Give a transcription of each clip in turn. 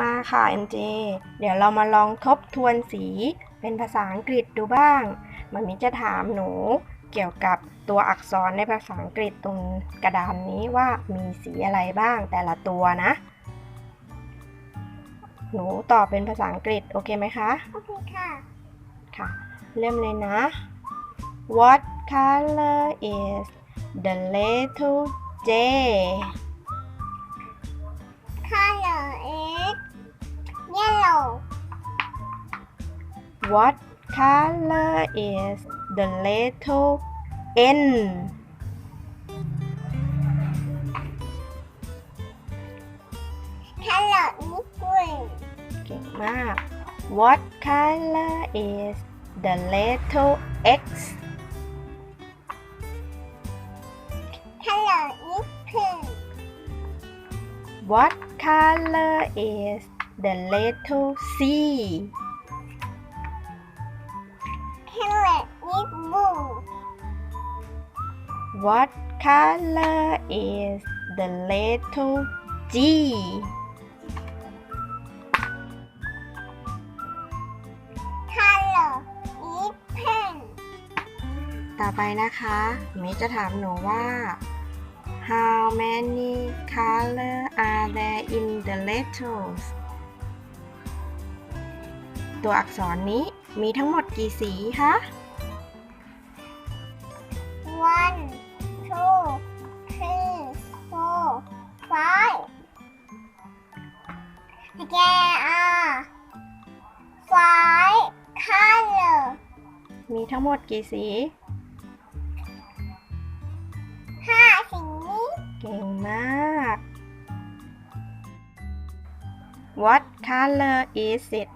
มาค่ะ MJ เดี๋ยวเรามาลองทบทวนสีเป็นภาษาอังกฤษดูบ้างมันมิจะถามหนูเกี่ยวกับตัวอักษรในภาษาอังกฤษตรงกระดานนี้ว่ามีสีอะไรบ้างแต่ละตัวนะ หนูตอบเป็นภาษาอังกฤษโอเคไหมคะ โอเคค่ะ ค่ะ เริ่มเลยนะ What color is the letter J What color is the letter N color is green เก่งมาก What color is the letter X color is pink What color is the letter C What color is the letter G color is pink ต่อไปนะคะมิจะถามหนูว่า How many color are there in the letters ตัวอักษรนี้มีทั้งหมดกี่สีคะ one there are five color มีทั้งหมดกี่สี ห้าสีเก่งมาก What color is it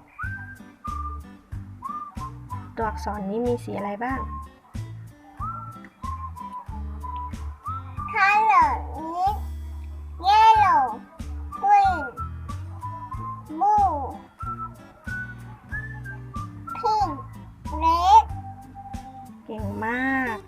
ตัวอักษรนี้มีสีอะไรบ้าง เก่งมาก